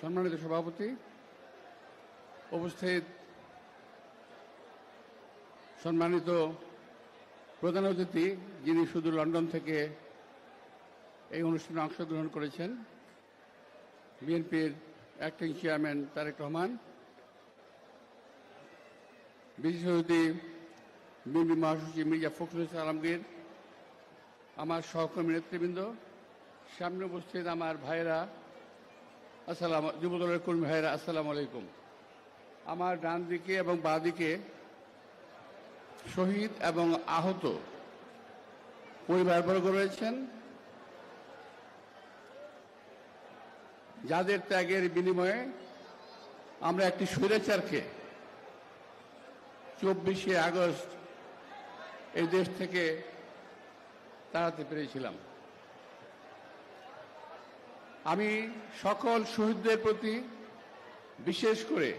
সম্মানিত সভাপতি, উপস্থিত সম্মানিত প্রধান অতিথি যিনি শুধু লন্ডন থেকে এই অনুষ্ঠানে অংশগ্রহণ করেছেন, বিএনপির অ্যাক্টিং চেয়ারম্যান তারেক রহমান বিশেষ অতিথি বিএনপি মহাসচিব মির্জা ফখরুল আলমগীর, আমার সহকর্মী নেতৃবৃন্দ, সামনে উপস্থিত আমার ভাইরা আসসালাম যুবদলের কর্মী ভাইরা আসসালাম আলাইকুম। আমার ডান দিকে এবং বাঁ দিকে শহীদ এবং আহত পরিবারবর্গ রয়েছেন। যাদের ত্যাগের বিনিময়ে আমরা একটি স্বৈরাচারকে চব্বিশে আগস্ট এই দেশ থেকে তাড়াতে পেরেছিলাম। আমি সকল শহীদদের প্রতি বিশেষ করে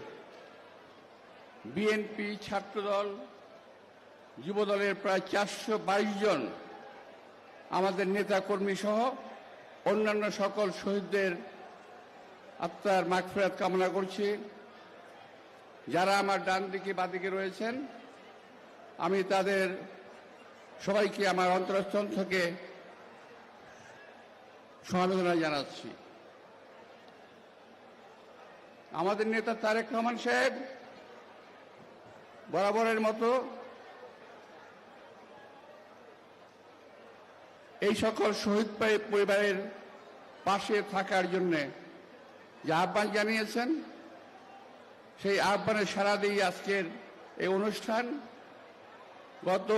বিএনপি ছাত্রদল, যুবদলের প্রায় চারশো বাইশ জন আমাদের নেতা কর্মী সহ অন্যান্য সকল শহীদদের আত্মার মাগফেরাত কামনা করছি। যারা আমার ডান দিকে বাদিকে রয়েছেন, আমি তাদের সবাইকে আমার অন্তরস্থল থেকে সমবেদনা জানাচ্ছি। আমাদের নেতা তারেক রহমান সাহেব বরাবরের মতো এই সকল শহীদ পরি- পরিবারের পাশে থাকার জন্য যে আহ্বান জানিয়েছেন, সেই আহ্বানের সারা দিয়ে আজকের এই অনুষ্ঠান গত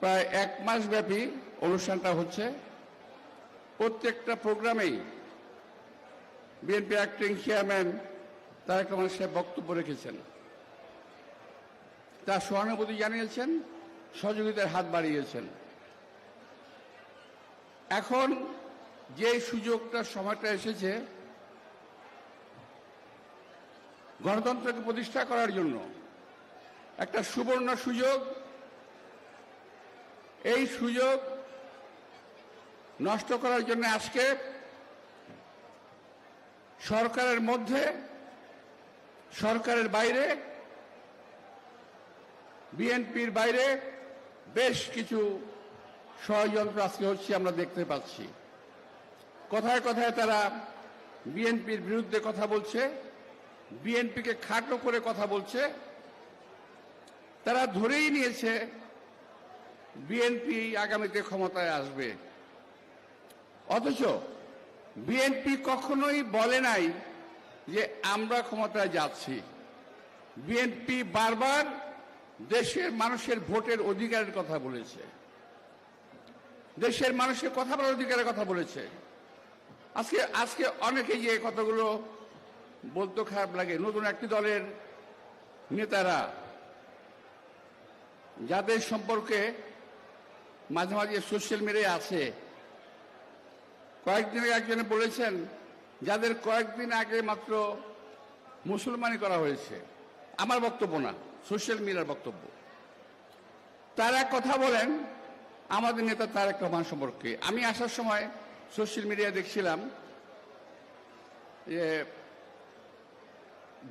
প্রায় এক মাস ব্যাপী অনুষ্ঠানটা হচ্ছে। প্রত্যেকটা প্রোগ্রামেই BNP acting chairman Tarique Rahman সাহেব বক্তব্য রেখেছেন। তার সহানুভূতি জানিয়েছেন, সহযোগিতার হাত বাড়িয়েছেন। এখন যে সুযোগটা, সময়টা এসেছে, গণতন্ত্রকে প্রতিষ্ঠা করার জন্য একটা সুবর্ণ সুযোগ, এই সুযোগ নষ্ট করার জন্য আজকে সরকারের মধ্যে, সরকারের বাইরে, বিএনপির বাইরে বেশ কিছু ষড়যন্ত্র আজকে হচ্ছে আমরা দেখতে পাচ্ছি। কথায় কথায় তারা বিএনপির বিরুদ্ধে কথা বলছে, বিএনপিকে খাটো করে কথা বলছে। তারা ধরেই নিয়েছে, বিএনপি আগামীতে ক্ষমতায় আসবে। অথচ বিএনপি কখনোই বলে নাই যে আমরা ক্ষমতায় যাচ্ছি। বিএনপি বারবার দেশের মানুষের ভোটের অধিকারের কথা বলেছে। দেশের মানুষের কথা বলার অধিকারের কথা বলেছে। আজকে আজকে অনেকে যে কথাগুলো বলতে খারাপ লাগে। নতুন একটি দলের নেতারা যাদের সম্পর্কে মাঝে মাঝে সোশ্যাল মিডিয়ায় আছে কয়েকদিন আগে একজনে বলেছেন, যাদের কয়েকদিন আগে মাত্র মুসলমানি করা হয়েছে, আমার বক্তব্য না, সোশ্যাল মিডিয়ার বক্তব্য। তারা কথা বলেন, আমাদের নেতা তার তারেক রহমান সম্পর্কে। আমি আসার সময় সোশ্যাল মিডিয়া দেখছিলাম যে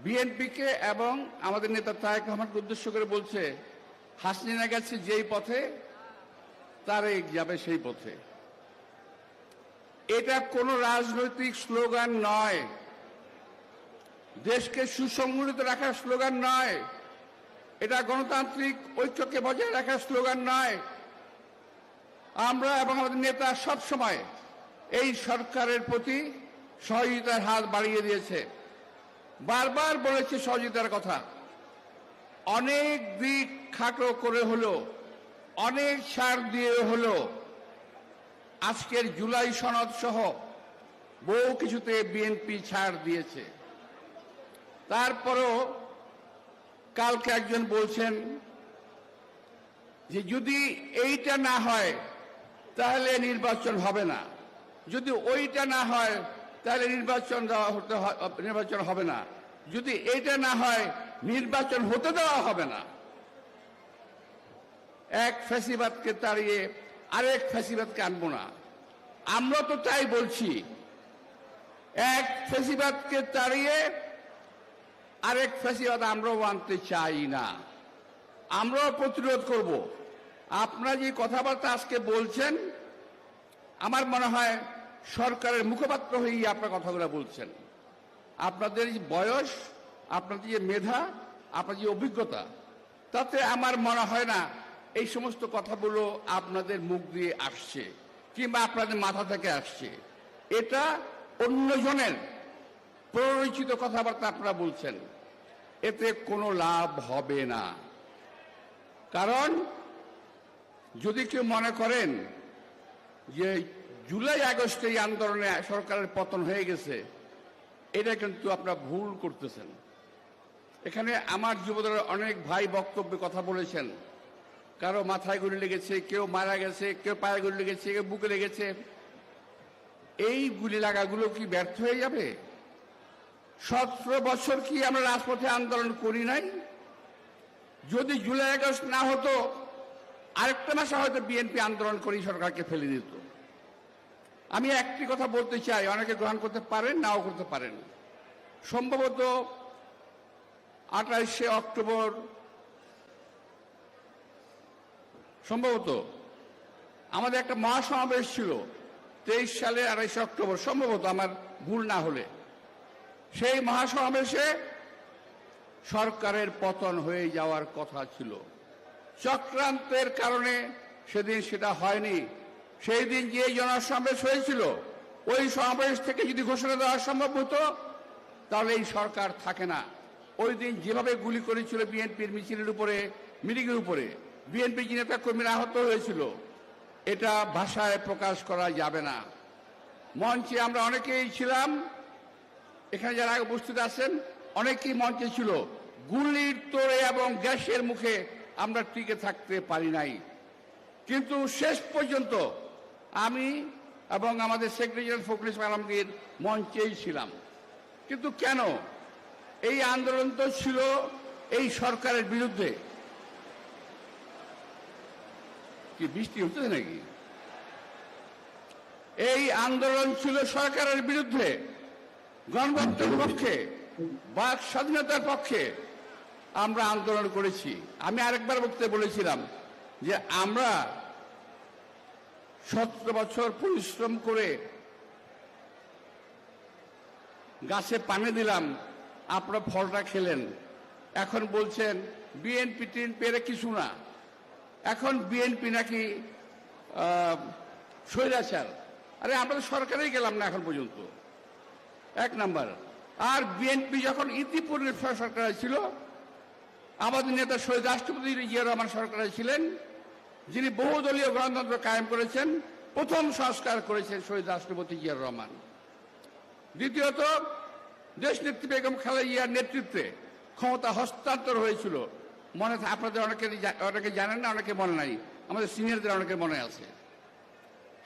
বিএনপিকে এবং আমাদের নেতা তারেক রহমানকে উদ্দেশ্য করে বলছে, হাসিনা গেছে যেই পথে, তারেক যাবে সেই পথে। এটা কোনো রাজনৈতিক স্লোগান নয়। দেশকে সুসংগঠিত রাখার স্লোগান নয়। এটা গণতান্ত্রিক ঐক্যকে বজায় রাখার স্লোগান নয়। আমরা এবং আমাদের নেতা সব সময় এই সরকারের প্রতি সহযোগিতার হাত বাড়িয়ে দিয়েছে। বারবার বলেছে সহযোগিতার কথা। অনেক দিক খাটো করে হলো, অনেক সার দিয়ে হলো। আজকের জুলাই সনদ সহ বহু কিছুতে বিএনপি ছাড় দিয়েছে। তারপরও কালকে একজন বলছেন যে যদি এইটা না হয়, তাহলে নির্বাচন হবে না। যদি ওইটা না হয়, তাহলে নির্বাচন দেওয়া হতে নির্বাচন হবে না। যদি এইটা না হয়, নির্বাচন হতে দেওয়া হবে না। এক ফ্যাসিবাদকে তাড়িয়ে আরেক ফ্যাসিবাদকে আনব না। আমরা তো তাই বলছি। এক ফেসিবাদকে তাড়িয়ে আরেক ফেসিবাদ আমরাও আনতে চাই না। আমরাও প্রতিরোধ করব। আপনারা যে কথাবার্তা আজকে বলছেন, আমার মনে হয় সরকারের মুখপাত্র হয়েই আপনার কথাগুলো বলছেন। আপনাদের যে বয়স, আপনাদের যে মেধা আপনার যে অভিজ্ঞতা, তাতে আমার মনে হয় না এই সমস্ত কথাগুলো আপনাদের মুখ দিয়ে আসছে কিংবা আপনাদের মাথা থেকে আসছে। এটা অন্যজনের প্ররোচিত কথাবার্তা আপনারা বলছেন। এতে কোনো লাভ হবে না। কারণ যদি কেউ মনে করেন যে জুলাই আগস্টে এই আন্দোলনে সরকারের পতন হয়ে গেছে, এটা কিন্তু আপনারা ভুল করতেছেন। এখানে আমার যুবদলের অনেক ভাই বক্তব্যে কথা বলেছেন। কারও মাথায় গুলি লেগেছে, কেউ মারা গেছে, কেউ পায়ে গুলি লেগেছে, কেউ বুকে লেগেছে। এই গুলি লাগাগুলো কি ব্যর্থ হয়ে যাবে? সতেরো বছর কি আমরা রাজপথে আন্দোলন করি নাই? যদি জুলাই আগস্ট না হতো, আরেকটা মাসে হয়তো বিএনপি আন্দোলন করেই সরকারকে ফেলে দিত। আমি একটি কথা বলতে চাই, অনেকে গ্রহণ করতে পারেন, নাও করতে পারেন। সম্ভবত আঠাশে অক্টোবর সম্ভবত আমাদের একটা মহাসমাবেশ ছিল, তেইশ সালে আড়াইশে অক্টোবর, সম্ভবত আমার ভুল না হলে। সেই মহাসমাবেশে সরকারের পতন হয়ে যাওয়ার কথা ছিল। চক্রান্তের কারণে সেদিন সেটা হয়নি। সেই দিন যে জনসমাবেশ হয়েছিল, ওই সমাবেশ থেকে যদি ঘোষণা দেওয়া সম্ভব হতো, তাহলে এই সরকার থাকে না। ওই দিন যেভাবে গুলি করেছিল বিএনপির মিছিলের উপরে, মিটিংয়ের উপরে বিএনপি নেতা কর্মীরা আহত হয়েছিল? এটা ভাষায় প্রকাশ করা যাবে না। মঞ্চে আমরা অনেকেই ছিলাম। এখানে যারা উপস্থিত আছেন, অনেকেই মঞ্চে ছিল। গুলির তোড়ে এবং গ্যাসের মুখে আমরা টিকে থাকতে পারি নাই। কিন্তু শেষ পর্যন্ত আমি এবং আমাদের সেক্রেটারি ফখরুল ইসলাম আলমগীর মঞ্চেই ছিলাম। কিন্তু কেন? এই আন্দোলন তো ছিল এই সরকারের বিরুদ্ধে। কি বৃষ্টি হচ্ছে নাকি? এই আন্দোলন ছিল সরকারের বিরুদ্ধে গণতন্ত্রের পক্ষে, বাক স্বাধীনতার পক্ষে আমরা আন্দোলন করেছি। আমি আরেকবার বলতে বলেছিলাম যে আমরা সতেরো বছর পরিশ্রম করে গাছে পানি দিলাম, আপনারা ফলটা খেলেন। এখন বলছেন, বিএনপি টিন পেরে কিছু না। এখন বিএনপি নাকি স্বৈরাচার। আরে আমরা সরকারেই গেলাম না এখন পর্যন্ত। এক নাম্বার। আর বিএনপি যখন ইতিপূর্বে সরকার ছিল, আমাদের নেতা শহীদ রাষ্ট্রপতি জিয়া রহমান সরকারে ছিলেন, যিনি বহুদলীয় গণতন্ত্র কায়েম করেছেন, প্রথম সংস্কার করেছেন শহীদ রাষ্ট্রপতি জিয়া রহমান। দ্বিতীয়ত দেশ নেত্রী বেগম খালেদা জিয়ার নেতৃত্বে ক্ষমতা হস্তান্তর হয়েছিল। মনে আপনাদের অনেকে অনেকে জানেন না অনেকে মনে নাই। আমাদের সিনিয়রদের অনেকে মনে আছে।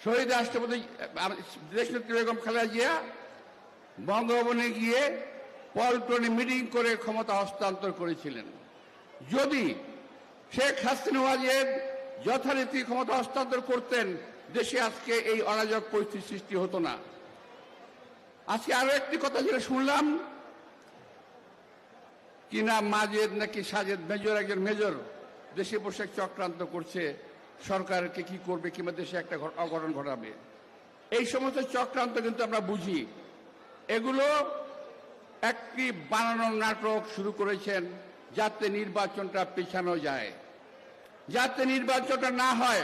শহীদ রাষ্ট্রপতি আহ, দেশ নেত্রী বেগম খালেদা জিয়া বঙ্গভবনে গিয়ে পল্টনে মিটিং করে ক্ষমতা হস্তান্তর করেছিলেন। যদি শেখ হাসিনাজের যথারীতি ক্ষমতা হস্তান্তর করতেন দেশে আজকে এই অরাজক পরিস্থিতি সৃষ্টি হতো না। আজকে আরও একটি কথা যেটা শুনলাম কি না মাজেদ নাকি সাজেদ, মেজর একজন মেজর। দেশে বসে চক্রান্ত করছে। সরকারকে কি করবে কিংবা দেশে একটা অঘটন ঘটাবে? এই সমস্ত চক্রান্ত কিন্তু আমরা বুঝি। এগুলো একটি বানানোর নাটক শুরু করেছেন যাতে নির্বাচনটা পেছানো যায়। যাতে নির্বাচনটা না হয়।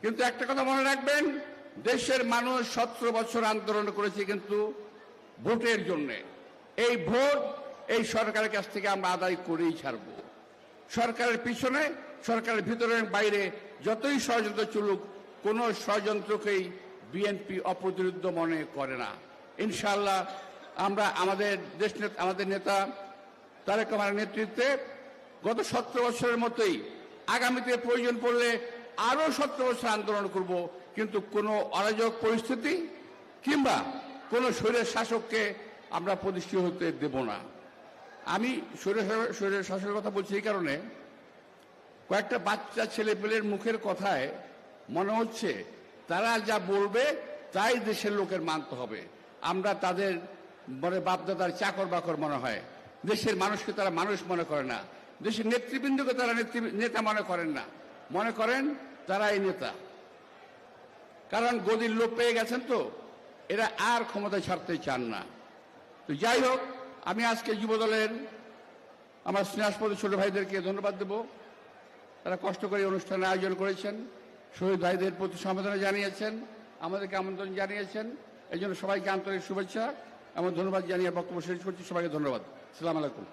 কিন্তু একটা কথা মনে রাখবেন, দেশের মানুষ সতেরো বছর আন্দোলন করেছে কিন্তু ভোটের জন্য। এই ভোট এই সরকারের কাছ থেকে আমরা আদায় করেই ছাড়ব। সরকারের পিছনে, সরকারের ভিতরে বাইরে যতই ষড়যন্ত্র চলুক, কোনো ষড়যন্ত্রকেই বিএনপি অপ্রতিরোধ্য মনে করে না। ইনশাল্লাহ আমরা আমাদের দেশ আমাদের নেতা তারেক রহমানের নেতৃত্বে গত সতেরো বছরের মতোই আগামীতে প্রয়োজন পড়লে আরও সতেরো বছর আন্দোলন করব। কিন্তু কোনো অরাজক পরিস্থিতি কিংবা কোনো শরীরের শাসককে আমরা প্রতিষ্ঠিত হতে দেব না। আমি শরীর শাসকের কথা বলছি এই কারণে, কয়েকটা বাচ্চা ছেলে পেলের মুখের কথায় মনে হচ্ছে তারা যা বলবে তাই দেশের লোকের মানতে হবে। আমরা তাদের মনে বাপদাদার চাকর বাকর মনে হয়। দেশের মানুষকে তারা মানুষ মনে করে না। দেশের নেতৃবৃন্দকে তারা নেতৃ- মনে করেন না। মনে করেন তারা এই নেতা। কারণ গদির লোক পেয়ে গেছেন তো। এরা আর ক্ষমতায় ছাড়তে চান না। তো যাই হোক, আমি আজকে যুবদলের আমার স্নেহাস্পদ ছোট ভাইদেরকে ধন্যবাদ দেব। তারা কষ্ট করে অনুষ্ঠানের আয়োজন করেছেন, শহীদ ভাইদের প্রতি সমবেদনা জানিয়েছেন, আমাদেরকে আমন্ত্রণ জানিয়েছেন। এই জন্য সবাইকে আন্তরিক শুভেচ্ছা এবং ধন্যবাদ জানিয়ে বক্তব্য শেষ করছি। সবাইকে ধন্যবাদ। সালাম আলাইকুম।